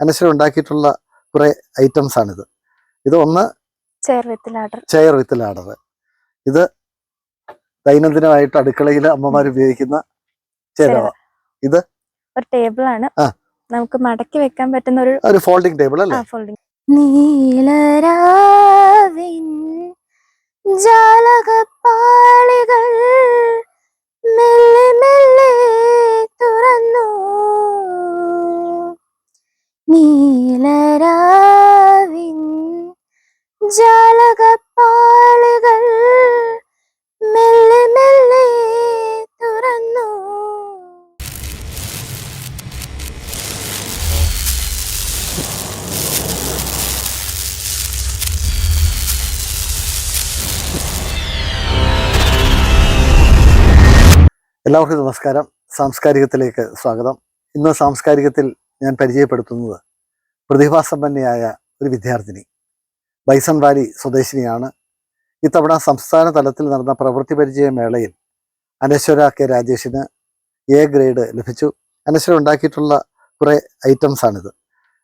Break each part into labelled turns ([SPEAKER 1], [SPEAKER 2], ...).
[SPEAKER 1] അനശ്വര ഉണ്ടാക്കിയിട്ടുള്ള കുറെ ഐറ്റംസ് ആണിത്. ഇത് ഒന്ന്
[SPEAKER 2] ചെയർ വിത്ത് ലാഡർ
[SPEAKER 1] ഇത് ദൈനംദിനമായിട്ട് അടുക്കളയിൽ അമ്മമാർ ഉപയോഗിക്കുന്ന ഇത്
[SPEAKER 2] ഒരു ടേബിൾ ആണ്. നമുക്ക് മടക്കി വെക്കാൻ പറ്റുന്ന ഒരു
[SPEAKER 1] ഒരു ഫോൾഡിംഗ് ടേബിൾ അല്ലേ?
[SPEAKER 2] ഫോൾഡിംഗ് നീലരാവിൻ ജാലകപ്പാളികൾ മെല്ലെ
[SPEAKER 1] എല്ലാവർക്കും നമസ്കാരം. സാംസ്കാരികത്തിലേക്ക് സ്വാഗതം. ഇന്ന് സാംസ്കാരികത്തിൽ ഞാൻ പരിചയപ്പെടുത്തുന്നത് പ്രതിഭാസമ്പന്നയായ ഒരു വിദ്യാർത്ഥിനി. ബൈസൺ വാലി സ്വദേശിനിയാണ്. ഇത്തവണ സംസ്ഥാന തലത്തിൽ നടന്ന പ്രവൃത്തി പരിചയ മേളയിൽ അനശ്വര കെ രാജേഷിന് എ ഗ്രേഡ് ലഭിച്ചു. അനശ്വര ഉണ്ടാക്കിയിട്ടുള്ള കുറെ ഐറ്റംസ് ആണിത്.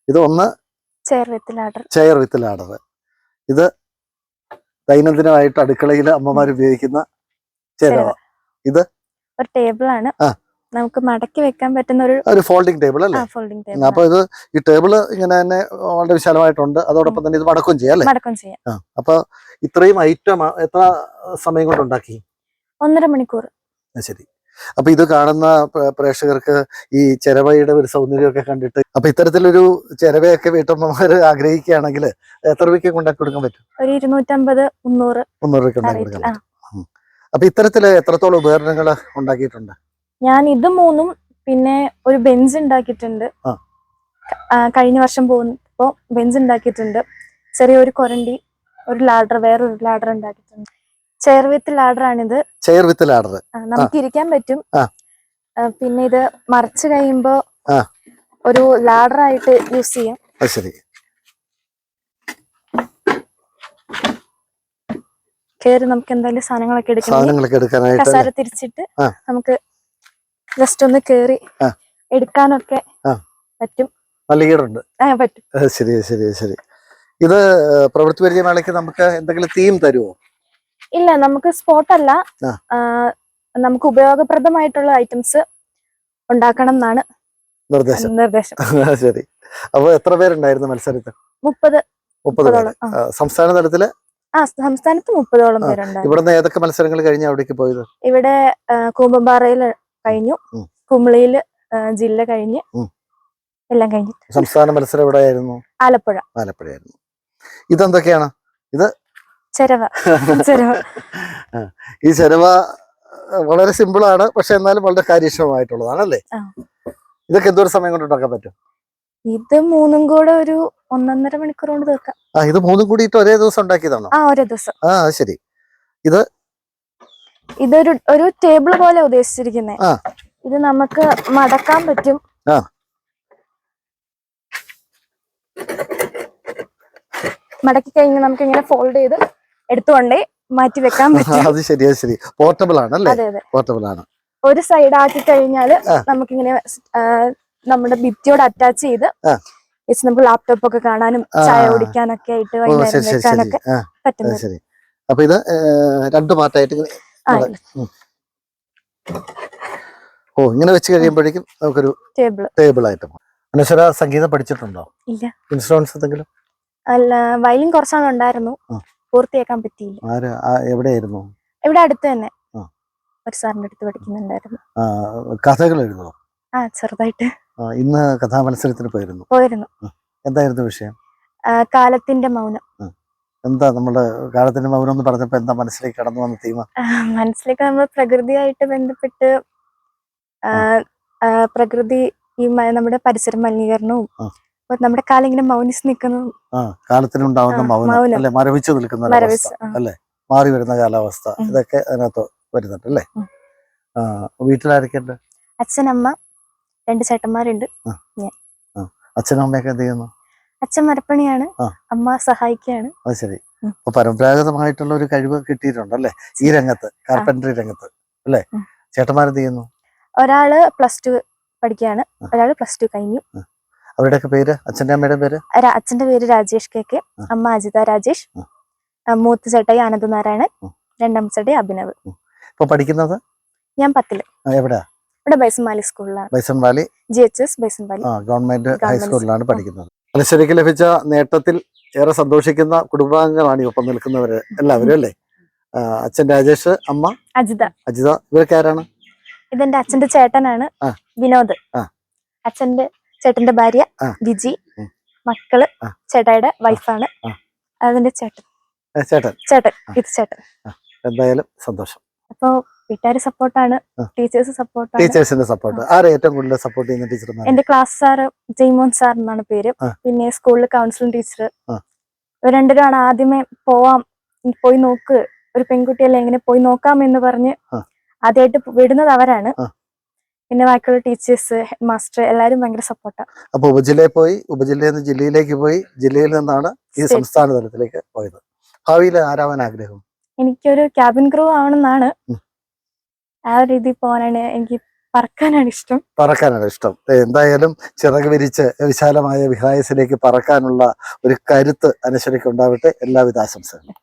[SPEAKER 1] ഇത് ഒന്ന്
[SPEAKER 2] ചെയർ വിത്ത് ലാഡർ
[SPEAKER 1] ഇത് ദൈനംദിനമായിട്ട് അടുക്കളയിൽ അമ്മമാർ ഉപയോഗിക്കുന്ന ചെരവ
[SPEAKER 2] ഒരു ടേബിൾ ആണ്. നമുക്ക് മടക്കി വെക്കാൻ പറ്റുന്ന ഒരു
[SPEAKER 1] ഒരു ഫോൾഡിംഗ് ടേബിൾ അല്ലേ?
[SPEAKER 2] ഫോൾഡിംഗ് ടേബിൾ അപ്പൊ
[SPEAKER 1] ഇത് ഈ ടേബിൾ ഇങ്ങനെ തന്നെ വളരെ വിശാലമായിട്ടുണ്ട്. അതോടൊപ്പം തന്നെ ഇത് മടക്കും ചെയ്യാം അല്ലേ?
[SPEAKER 2] മടക്കം ചെയ്യാം.
[SPEAKER 1] അപ്പൊ ഇത്രയും ഐറ്റം എത്ര സമയം കൊണ്ട് ഉണ്ടാക്കി?
[SPEAKER 2] ഒന്നര മണിക്കൂർ.
[SPEAKER 1] ശരി. അപ്പൊ ഇത് കാണുന്ന പ്രേക്ഷകർക്ക് ഈ ചെരവയുടെ ഒരു സൗന്ദര്യം ഒക്കെ കണ്ടിട്ട് അപ്പൊ ഇത്തരത്തിലൊരു ചെരവയൊക്കെ വീട്ടമ്മമാര് ആഗ്രഹിക്കുകയാണെങ്കിൽ എത്ര രൂപയ്ക്ക് കൊണ്ടാക്കി കൊടുക്കാൻ പറ്റും?
[SPEAKER 2] ഒരു ഇരുന്നൂറ്റമ്പത് മുന്നൂറ്
[SPEAKER 1] മുന്നൂറ് രൂപയ്ക്ക് ഉണ്ടാക്കി
[SPEAKER 2] കൊടുക്കാം
[SPEAKER 1] കൊടുക്കാൻ പറ്റും. ഉം. അപ്പൊ ഇത്തരത്തിൽ എത്രത്തോളം ഉപകരണങ്ങൾ ഉണ്ടാക്കിയിട്ടുണ്ട്?
[SPEAKER 2] ഞാൻ ഇത് മൂന്നും പിന്നെ ഒരു ബെഞ്ച് ഉണ്ടാക്കിയിട്ടുണ്ട്.
[SPEAKER 1] ആ.
[SPEAKER 2] കഴിഞ്ഞ വർഷം പോകുമ്പോ ബെഞ്ച് ഉണ്ടാക്കിയിട്ടുണ്ട്. ചെറിയൊരു കൊരണ്ടി ഒരു ലാഡർ വേറൊരു ലാഡർ ഉണ്ടാക്കിയിട്ടുണ്ട്. ചെയർ വിത്ത് ലാഡർ ആണിത്.
[SPEAKER 1] Chair with ladder.
[SPEAKER 2] ആ, നമുക്ക് ഇരിക്കാൻ പറ്റും.
[SPEAKER 1] ആ.
[SPEAKER 2] ആ, പിന്നെ ഇത് മറിച്ച് കഴിയുമ്പോ
[SPEAKER 1] ആ.
[SPEAKER 2] ഒരു ലാഡർ ആയിട്ട് യൂസ് ചെയ്യാം.
[SPEAKER 1] അത് ശരി.
[SPEAKER 2] കയറി നമുക്ക് എന്തെങ്കിലും സാധനങ്ങളൊക്കെ
[SPEAKER 1] സാധനങ്ങളൊക്കെ എടുക്കാനായിട്ട്
[SPEAKER 2] കസാര തിരിച്ചിട്ട് നമുക്ക് ജസ്റ്റ് ഒന്ന് കേറി എടുക്കാനൊക്കെ പറ്റും.
[SPEAKER 1] നല്ല ഈടുണ്ട്.
[SPEAKER 2] പറ്റും.
[SPEAKER 1] ശരി ശരി ശരി. ഇത് പ്രവൃത്തി പരിചയമേളയ്ക്ക് നമുക്ക് എന്തെങ്കിലും തീം തരുമോ
[SPEAKER 2] ഇല്ല നമുക്ക് സ്പോട്ട് അല്ല. നമുക്ക് ഉപയോഗപ്രദമായിട്ടുള്ള ഐറ്റംസ് ഉണ്ടാക്കണം എന്നാണ്
[SPEAKER 1] നിർദ്ദേശം.
[SPEAKER 2] നിർദ്ദേശം.
[SPEAKER 1] ശരി. അപ്പൊ എത്ര പേരുണ്ടായിരുന്നു മത്സരത്തിൽ?
[SPEAKER 2] മുപ്പത്.
[SPEAKER 1] മുപ്പത് സംസ്ഥാന തലത്തിൽ
[SPEAKER 2] ആ സംസ്ഥാനത്ത് മുപ്പതോളം
[SPEAKER 1] പേരുണ്ട്
[SPEAKER 2] പേരുണ്ടായിരുന്നു.
[SPEAKER 1] ഇവിടുന്ന് ഏതൊക്കെ മത്സരങ്ങൾ കഴിഞ്ഞ അവിടേക്ക് പോയത്?
[SPEAKER 2] ഇവിടെ കൂമ്പമ്പാറയിൽ കഴിഞ്ഞു
[SPEAKER 1] ഉം.
[SPEAKER 2] ജില്ല കഴിഞ്ഞ് എല്ലാം കഴിഞ്ഞു.
[SPEAKER 1] സംസ്ഥാന മത്സരം എവിടെയായിരുന്നു?
[SPEAKER 2] ആലപ്പുഴ.
[SPEAKER 1] ആലപ്പുഴയായിരുന്നു. ഇതെന്തൊക്കെയാണ്?
[SPEAKER 2] ഇത്? ചെരവ.
[SPEAKER 1] ചെരവ. ഈ ചെരവ വളരെ സിമ്പിൾ ആണ് പക്ഷെ എന്നാലും വളരെ
[SPEAKER 2] കാര്യക്ഷമമായിട്ടുള്ളതാണല്ലേ
[SPEAKER 1] ഇതൊക്കെ എന്തോരം സമയം കൊണ്ട് ഉണ്ടാക്കാൻ പറ്റും?
[SPEAKER 2] ഇത് മൂന്നും കൂടെ ഒരു ഒന്നൊന്നര മണിക്കൂർ കൊണ്ട് തീർക്കാം.
[SPEAKER 1] ആ ഇത് മൂന്നും കൂടിയിട്ട് ഒരേ ദിവസം ഉണ്ടാക്കിയതാണോ?
[SPEAKER 2] ആ ഒരേ ദിവസം.
[SPEAKER 1] ആ അത് ഇത്?
[SPEAKER 2] ഇതൊരു ഒരു ടേബിൾ പോലെ ഉദ്ദേശിച്ചിരിക്കുന്നത് ഇത് നമുക്ക് മടക്കാൻ പറ്റും. മടക്കി കഴിഞ്ഞ് നമുക്ക് ഇങ്ങനെ ഫോൾഡ് ചെയ്ത് എടുത്തുകൊണ്ടേ മാറ്റി വെക്കാൻ പറ്റും.
[SPEAKER 1] അത് ശരി ശരി. പോർട്ടബിൾ ആണ് പോർട്ടബിൾ ആണ്.
[SPEAKER 2] ഒരു സൈഡ് ആക്കി കഴിഞ്ഞാൽ
[SPEAKER 1] ആ.
[SPEAKER 2] നമുക്കിങ്ങനെ നമ്മുടെ ഭിത്തിയോട് അറ്റാച്ച് ചെയ്ത് നമുക്ക് ലാപ്ടോപ്പ് ഒക്കെ കാണാനും. ചായ കുടിക്കാനൊക്കെ ആയിട്ട് വൈകുന്നേരം വെക്കാനൊക്കെ പറ്റുന്നത്.
[SPEAKER 1] അപ്പൊ ഇത് രണ്ട് പാർട്ടായിട്ട്. ഓ ഇങ്ങനെ വെച്ച് കഴിയുമ്പോഴേക്കും നമുക്കൊരു
[SPEAKER 2] ടേബിൾ
[SPEAKER 1] ആയിട്ട് അനുസര സംഗീതം പഠിച്ചിട്ടുണ്ടോ?
[SPEAKER 2] ഇല്ല.
[SPEAKER 1] ഇൻസ്ട്രുമെന്റ്സ് എന്തെങ്കിലും?
[SPEAKER 2] അല്ല വയലിൻ കുറച്ചാണ് ഉണ്ടായിരുന്നു പൂർത്തിയാക്കാൻ പറ്റിയില്ല.
[SPEAKER 1] ആര് എവിടെയായിരുന്നു?
[SPEAKER 2] ഇവിടെ അടുത്ത് തന്നെ. ഒരു സാറിന്റെ അടുത്ത് പഠിക്കുന്നുണ്ടായിരുന്നു.
[SPEAKER 1] കഥകൾ എഴുതുമോ
[SPEAKER 2] ആ ചെറുതായിട്ട്.
[SPEAKER 1] ഇന്ന് കഥാമത്സരത്തിന് പോയിരുന്നു.
[SPEAKER 2] പോയിരുന്നു.
[SPEAKER 1] എന്തായിരുന്നു വിഷയം?
[SPEAKER 2] കാലത്തിന്റെ മൗനം.
[SPEAKER 1] എന്താ നമ്മുടെ കാലത്തിന്റെ മൗനം എന്ന് പറഞ്ഞപ്പോ എന്താ മനസ്സിലേക്ക് കടന്നു വന്ന തീമ?
[SPEAKER 2] മനസ്സിലേക്ക് നമ്മൾ പ്രകൃതിയായിട്ട് ബന്ധപ്പെട്ട് പ്രകൃതി ഈ നമ്മുടെ പരിസര മലിനീകരണവും. നമ്മുടെ കാലം ഇങ്ങനെ മൗനിച്ച്
[SPEAKER 1] നിൽക്കുന്നു. കാലത്തിനുണ്ടാവുന്ന മൗനം. അല്ലെ? മരവിച്ചു നിൽക്കുന്ന. അല്ലെ? മാറി വരുന്ന കാലാവസ്ഥ. ഇതൊക്കെ അതിനകത്ത് വരുന്നുണ്ട് അല്ലേ? വീട്ടിലായിരിക്കണ്ട
[SPEAKER 2] അച്ഛനമ്മ രണ്ട് ചേട്ടന്മാരുണ്ട്.
[SPEAKER 1] അച്ഛനും അമ്മയൊക്കെ എന്ത് ചെയ്യുന്നു?
[SPEAKER 2] അച്ഛൻ മരപ്പണിയാണ്. അമ്മ സഹായിക്കുകയാണ്.
[SPEAKER 1] അത് ശരി. അപ്പൊ പരമ്പരാഗതമായിട്ടുള്ള ഒരു കഴിവ് കിട്ടിയിട്ടുണ്ട് അല്ലേ? ഈ രംഗത്ത് കാർപ്പൻട്രി രംഗത്ത് അല്ലേ. ചേട്ടന്മാരെന്ത് ചെയ്യുന്നു?
[SPEAKER 2] ഒരാൾ പ്ലസ് ടു പഠിക്കുകയാണ്. ഒരാൾ പ്ലസ് ടു കഴിഞ്ഞു.
[SPEAKER 1] അവരുടെ പേര്? അച്ഛന്റെ അമ്മയുടെ പേര്?
[SPEAKER 2] അച്ഛന്റെ പേര് രാജേഷ് കെ കെ. അമ്മ അജിത രാജേഷ്. മൂത്ത ചേട്ടായി ആനന്ദ് നാരായണൻ
[SPEAKER 1] ഉം.
[SPEAKER 2] രണ്ടാം ചേട്ടായി അഭിനവ്.
[SPEAKER 1] ഇപ്പൊ പഠിക്കുന്നത്?
[SPEAKER 2] ഞാൻ
[SPEAKER 1] പത്തിൽ. എവിടെയാ?
[SPEAKER 2] ഇവിടെ സ്കൂളിലാണ്.
[SPEAKER 1] Bison Valley?
[SPEAKER 2] G H S bison
[SPEAKER 1] ആ ഗവൺമെന്റ് ഹൈസ്കൂളിലാണ് പഠിക്കുന്നത്. തലശ്ശേരിക്ക് ലഭിച്ച നേട്ടത്തിൽ ഏറെ സന്തോഷിക്കുന്ന കുടുംബാംഗങ്ങളാണ് ഈ ഒപ്പം നിൽക്കുന്നവര് എല്ലാവരും അല്ലേ? അച്ഛൻ രാജേഷ് അമ്മ?
[SPEAKER 2] അജിത.
[SPEAKER 1] അജിത ഇവരൊക്കെ ആരാണ്?
[SPEAKER 2] ഇതെന്റെ അച്ഛന്റെ ചേട്ടനാണ് വിനോദ്. അച്ഛന്റെ ചേട്ടന്റെ ഭാര്യ
[SPEAKER 1] ബിജി
[SPEAKER 2] വിജി.
[SPEAKER 1] മക്കൾ
[SPEAKER 2] ചേട്ടായുടെ വൈഫാണ്. അതിന്റെ ചേട്ടൻ.
[SPEAKER 1] ചേട്ടൻ.
[SPEAKER 2] ചേട്ടൻ. ഇത് ചേട്ടൻ.
[SPEAKER 1] എന്തായാലും സന്തോഷം.
[SPEAKER 2] അപ്പൊ വീട്ടുകാര് സപ്പോർട്ടാണ് ടീച്ചേഴ്സ് സപ്പോർട്ടാണ്.
[SPEAKER 1] ടീച്ചേഴ്സിന്റെ സപ്പോർട്ട്. ആരെ ഏറ്റവും കൂടുതൽ സപ്പോർട്ട് ചെയ്യുന്ന ടീച്ചർ
[SPEAKER 2] എന്റെ ക്ലാസ് സാർ ജെയ്മോൻ സാർ എന്നാണ് പേര്. പിന്നെ സ്കൂളിൽ കൗൺസിലിംഗ് ടീച്ചർ രണ്ടുപേരാണ് ആദ്യമേ പോവാം പോയി നോക്ക് ഒരു പെൺകുട്ടിയല്ലേ എങ്ങനെ പോയി നോക്കാം എന്ന് പറഞ്ഞ്. ആദ്യമായിട്ട് വിടുന്നത് അവരാണ്. പിന്നെ ബാക്കിയുള്ള ടീച്ചേഴ്സ് മാസ്റ്റർ എല്ലാരും ഭയങ്കര സപ്പോർട്ടാണ്
[SPEAKER 1] അപ്പൊ ഉപജില്ലയിൽ പോയി ഉപജില്ലയിൽ നിന്ന് ജില്ലയിലേക്ക് പോയി ജില്ലയിൽ നിന്നാണ് ഈ. സംസ്ഥാന തലത്തിലേക്ക് പോയത്. ഭാവിയിൽ ആരാവാൻ ആഗ്രഹം?
[SPEAKER 2] എനിക്കൊരു ക്യാബിൻ ക്രൂ ആവണമെന്നാണ്. ആ ഒരു രീതിയിൽ പോകാനാണ് എനിക്ക് പറക്കാനാണ് ഇഷ്ടം.
[SPEAKER 1] പറക്കാനാണ് ഇഷ്ടം. എന്തായാലും ചിറക് വിരിച്ച് വിശാലമായ വിഹായസിലേക്ക് പറക്കാനുള്ള ഒരു കരുത്ത് അനശ്വരയ്ക്ക് ഉണ്ടാവട്ടെ. എല്ലാവിധ ആശംസകളും.